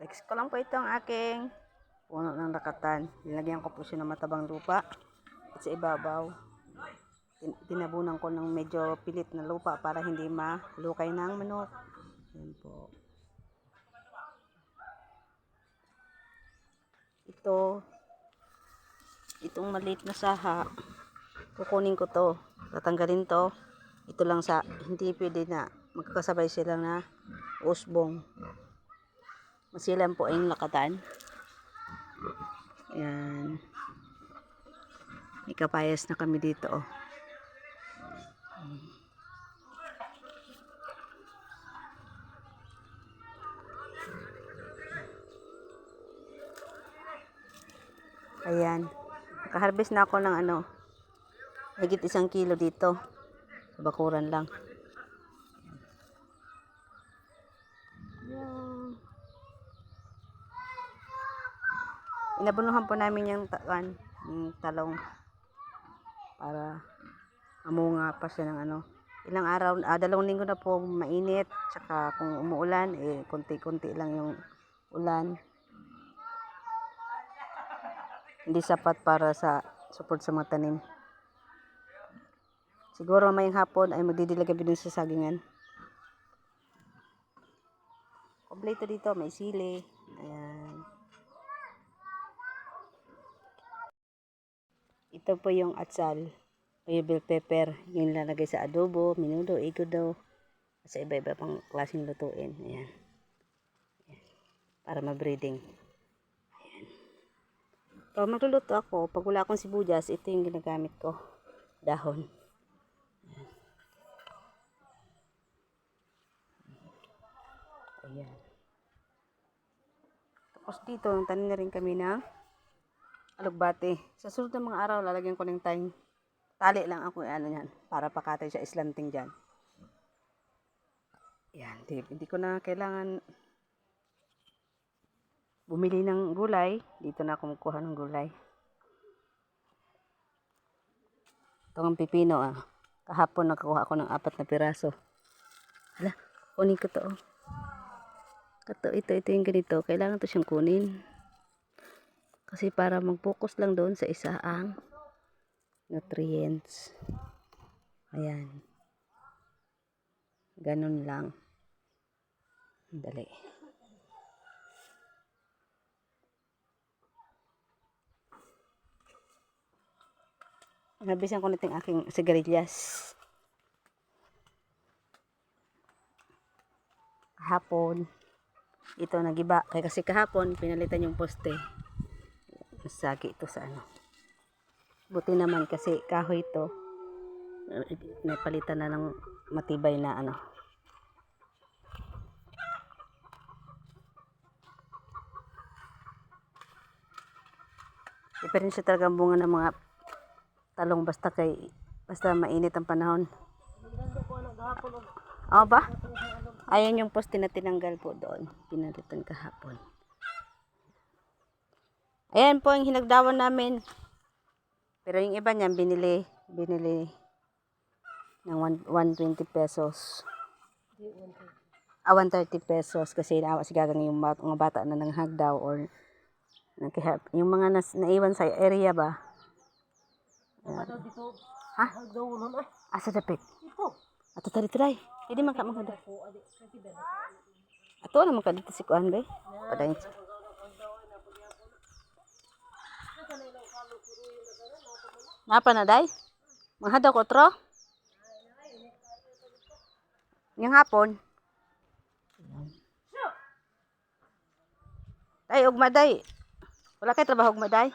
Next ko lang po itong aking puno ng rakatan. Nilagyan ko po siya ng matabang lupa. At sa ibabaw, tin- tinabunan ko ng medyo pilit na lupa para hindi malukay ng manok. Yan po. Ito, itong maliit na saha, kukunin ko to. Tatanggalin to. Ito lang sa, hindi pwede na magkakasabay sila na usbong. Masilan po ay yung lakatan. Yan. May kapayas na kami dito, oh. Ayan. Nakaharvest na ako ng ano, higit isang kilo dito. Sa bakuran lang. Inabunuhan po namin yung, kan, yung talong para amunga pa siya ng ano. Ilang araw, ah, dalawang linggo na po mainit. Tsaka kung umuulan, eh, konti-konti lang yung ulan. Hindi sapat para sa support sa mga tanim. Siguro may hapon ay magdidilag kami dun sa sagingan. Kompleto dito, may sili. Ayan. Ito po yung atsal. O yung bell pepper. Yung lalagay sa adobo, minudo, igudo. At sa iba-iba pang klaseng lutuin. Ayan. Para ma-breeding. Ayan. Pag magluluto ako, pag wala akong sibuyas, ito yung ginagamit ko. Dahon. Ayan. Ayan. Tapos dito, tanim na rin kami ng alugbate. Sa sunod ng mga araw, lalagyan ko ng tayong tali lang ako ano yan para pakatay siya islanting dyan. Yan, di, hindi ko na kailangan bumili ng gulay. Dito na ako magkuha ng gulay. Ito ang pipino ah. Kahapon nakakuha ako ng apat na piraso. Hala, kunin ko to. oh. Ito, ito, ito yung ganito. Kailangan to siyang kunin. Kasi para mag-focus lang doon sa isa ang nutrients. Ayan. Ganun lang. Dali. Nabisan ko natin aking sigarilyas. Kahapon. Ito nagiba. Kaya kasi kahapon, pinalitan yung poste. Masagi ito sa ano. Buti naman kasi kahoy ito. Napalitan na ng matibay na ano. Diferensya talaga ang bunga ng mga talong basta kay basta mainit ang panahon. Oo ba? Ayan yung poste na tinanggal po doon. Pinalitan kahapon. Ayan po ang hinagdawan namin. Pero yung iba niyan binili, binili ng one- 120 pesos. Ah, 130 pesos kasi naawa si gagang yung mga bata na nanghagdaw or nakihap. Yung mga nas, naiwan sa area ba? Ha? Asa dapit? Ato tari try. Hindi man ka maganda. Ato naman ka dito si Kuan be. Padayon Napa na day? Manghadaw ko tro? Yung hapon. Day, ugma day. Wala kay trabaho ugma day.